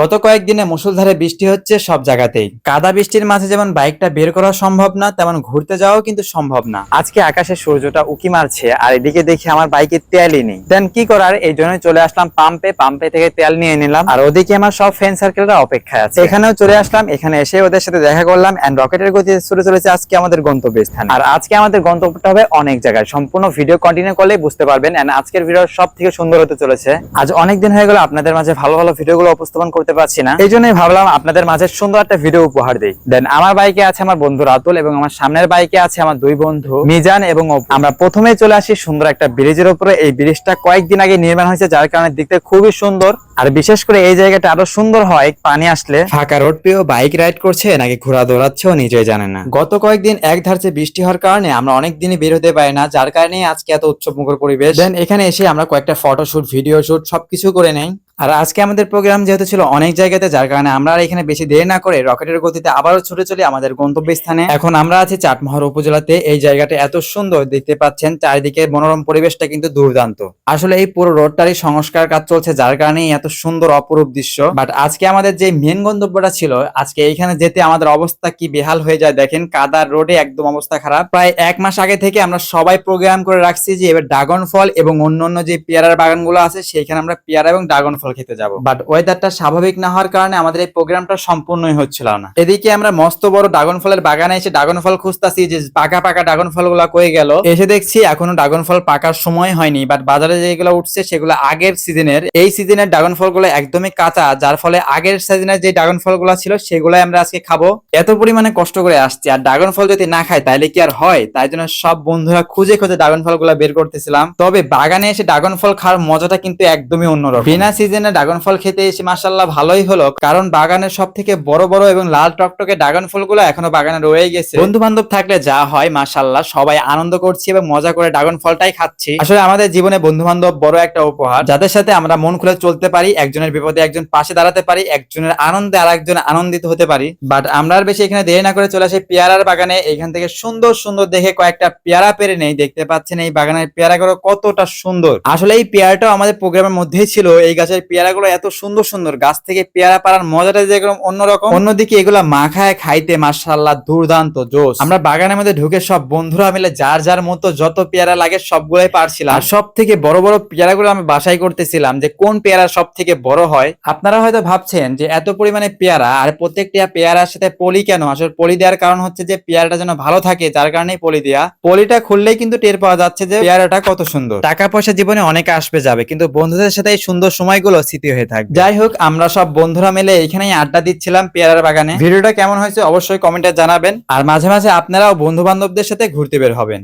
গত কয়েকদিনে মুষলধারে বৃষ্টি হচ্ছে সব জায়গাতেই। কাদা বৃষ্টির মাঝে যেমন বাইকটা বের করা সম্ভব না, তেমন ঘুরতে যাওয়াও কিন্তু সম্ভব না। আজকে আকাশে সূর্যটা উকি মারছে, আর এদিকে দেখি আমার বাইকে তেলই নেই। দেন কি করার, এই জন্যই চলে আসলাম পাম্পে পাম্পে থেকে তেল নিয়ে নিলাম, আর ওদিকে আমার সব ফ্রেন্ড সার্কেলরা অপেক্ষায় আছে। এখানেও চলে আসলাম, এখানে এসে ওদের সাথে দেখা করলাম এন্ড রকেটের গতিতে ছুটে চলেছে আজকে আমাদের গন্তব্যস্থান। আর আজকে আমাদের গন্তব্যটা হবে অনেক জায়গায়। সম্পূর্ণ ভিডিও কন্টিনিউ করলেই বুঝতে পারবেন এন্ড আজকের ভিডিও সব থেকে সুন্দর হতে চলেছে। আজ অনেক দিন হয়ে গেল আপনাদের মাঝে ভালো ভালো ভিডিওগুলো উপস্থাপন করতে পারছি না। এই জন্যই ভাবলাম আপনাদের মাঝে সুন্দর একটা ভিডিও উপহার দিই। দেন আমার বাইকে আছে আমার বন্ধু রাতুল এবং আমার সামনের বাইকে আছে আমার দুই বন্ধু, মিজান এবং। আমরা প্রথমেই চলে আসি সুন্দর একটা ব্রিজের উপরে। এই ব্রিজটা কয়েকদিন আগে নির্মাণ হয়েছে, যার কারণে দেখতে খুবই সুন্দর। আর বিশেষ করে এই জায়গাটা আরও সুন্দর হয় পানি আসলে। ফাঁকা রোড পেয়েও বাইক রাইড করছে, নাকি ঘোরা দৌড়াচ্ছেও নিজেই জানে না। গত কয়েকদিন এক ধারছে বৃষ্টি হওয়ার কারণে আমরা অনেক দিনই বের হতে পারি না, যার কারণে আজকে এত উৎসব মুখর পরিবেশ। দেন এখানে এসে আমরা কয়েকটা ফটোশুট ভিডিও শুট সবকিছু করে নেই। আর আজকে আমাদের প্রোগ্রাম যেহেতু ছিল অনেক জায়গাতে, যার কারণে আমরা আর এখানে বেশি দেরি না করে রকেটের গতিতে আবারও ছুটে চলি আমাদের গন্তব্যস্থানে। এখন আমরা আছি চাটমহর উপজেলাতে। এই জায়গাটা এত সুন্দর দেখতে পাচ্ছেন, চারিদিকে মনোরম পরিবেশটা কিন্তু দুর্দান্ত। আসলে এই পুরো রোডটারই সংস্কার কাজ চলছে, যার কারণেই এত সুন্দর অপরূপ দৃশ্য। বাট আজকে আমাদের যে মেন গন্তব্যটা ছিল, আজকে এইখানে যেতে আমাদের অবস্থা কি বেহাল হয়ে যায় দেখেন, কাদার রোডে একদম অবস্থা খারাপ। প্রায় এক মাস আগে থেকে আমরা সবাই প্রোগ্রাম করে রাখছি যে এবার ড্রাগন ফল এবং অন্যান্য যে পেয়ারার বাগানগুলো আছে, সেইখানে আমরা পেয়ারা এবং ড্রাগন ফল খেতে যাব। বাট ওয়েদারটা স্বাভাবিক না হওয়ার কারণে আমাদের এই প্রোগ্রামটা সম্পূর্ণই হচ্ছিল না। এদিকে আমরা মস্ত বড় ড্রাগন ফলের বাগানে এসে ড্রাগন ফল খুঁজতাছি যে পাকা পাকা ড্রাগন ফলগুলা কয়ে গেল। এসে দেখছি এখনও ড্রাগন ফল পাকার সময় হয়নি বাট বাজারে যেগুলো উঠছে সেগুলো আগের সিজনের এই সিজনের ড্রাগন ফলগুলো একদমই কাঁচা, যার ফলে আগের সিজনের যে ড্রাগন ফলগুলো ছিল সেগুলাই আমরা আজকে খাব। এত পরিমাণে কষ্ট করে আসছি, আর ড্রাগন ফল যদি না খাই তাহলে কি আর হয়? তাই জন্য সব বন্ধুরা খুঁজে খুঁজে ড্রাগন ফলগুলো বের করতেছিলাম। তবে বাগানে এসে ড্রাগন ফল খাওয়ার মজাটা কিন্তু একদমই অন্যরকম। বিনা সিজনে ড্রাগন ফল খেতে এসে মাসাল্লাহ ভালোই হলো। কারণ বাগানের সব থেকে বড় বড় এবং লাল টকটকে ড্রাগন ফলগুলো এখনও বাগানে রয়ে গেছে। বন্ধু বান্ধব থাকলে যা হয় মাসাল্লাহ সবাই আনন্দ করছি এবং মজা করে ড্রাগন ফলটাই খাচ্ছি। আসলে আমাদের জীবনে বন্ধু বান্ধব বড় একটা উপহার। যাদের সাথে আমরা মন খুলে চলতে পারি, একজনের বিপদে একজন পাশে দাঁড়াতে পারি, একজনের আনন্দে আর একজন আনন্দিত হতে পারি। বাট আমরা আর বেশি এখানে দেরি না করে চলে আসি পেয়ারার বাগানে। এখান থেকে সুন্দর সুন্দর দেখে কয়েকটা পেয়ারা পেরে নেই। দেখতে পাচ্ছেন এই বাগানের পেয়ারাগুলো কতটা সুন্দর। আসলে এই পেয়ারাটাও আমাদের প্রোগ্রামের মধ্যেই ছিল। এই গাছের পেয়ারাগুলো এত সুন্দর সুন্দর। গাছ থেকে পেয়ারা পাড়ার মজাটা যেরকম অন্যরকম। অন্যদিকে এগুলো মাখায় খাইতে মাসাল্লাহ দুর্দান্ত জোস আমরা বাগানের মধ্যে ঢুকে সব বন্ধুরা মিলে যার যার মতো যত পেয়ারা লাগে সবগুলোই পারছিলাম আর সব থেকে বড় বড় পেয়ারাগুলো আমি বাসাই করতেছিলাম যে কোন পেয়ারা সব থেকে বড় হয়। আপনারা হয়তো ভাবছেন যে এত পরিমাণে পেয়ারা আর প্রত্যেকটা পেয়ারার সাথে পলি কেন? আসলে পলি দেওয়ার কারণ হচ্ছে যে পেয়ারাটা যেন ভালো থাকে, যার কারণেই পলি দেয়া। পলিটা খুললেই কিন্তু টের পাওয়া যাচ্ছে যে পেয়ারাটা কত সুন্দর। টাকা পয়সা জীবনে অনেক আসবে যাবে, কিন্তু বন্ধুদের সাথে এই সুন্দর সময়গুলো স্মৃতি হয়ে থাকবে। যাই হোক আমরা সব বন্ধুরা মিলে এখানেই আড্ডা দিচ্ছিলাম পেয়ারার বাগানে। ভিডিওটা কেমন হয়েছে অবশ্যই কমেন্টে জানাবেন। আর মাঝে মাঝে আপনারাও বন্ধু বান্ধবদের সাথে ঘুরতে বের হবেন।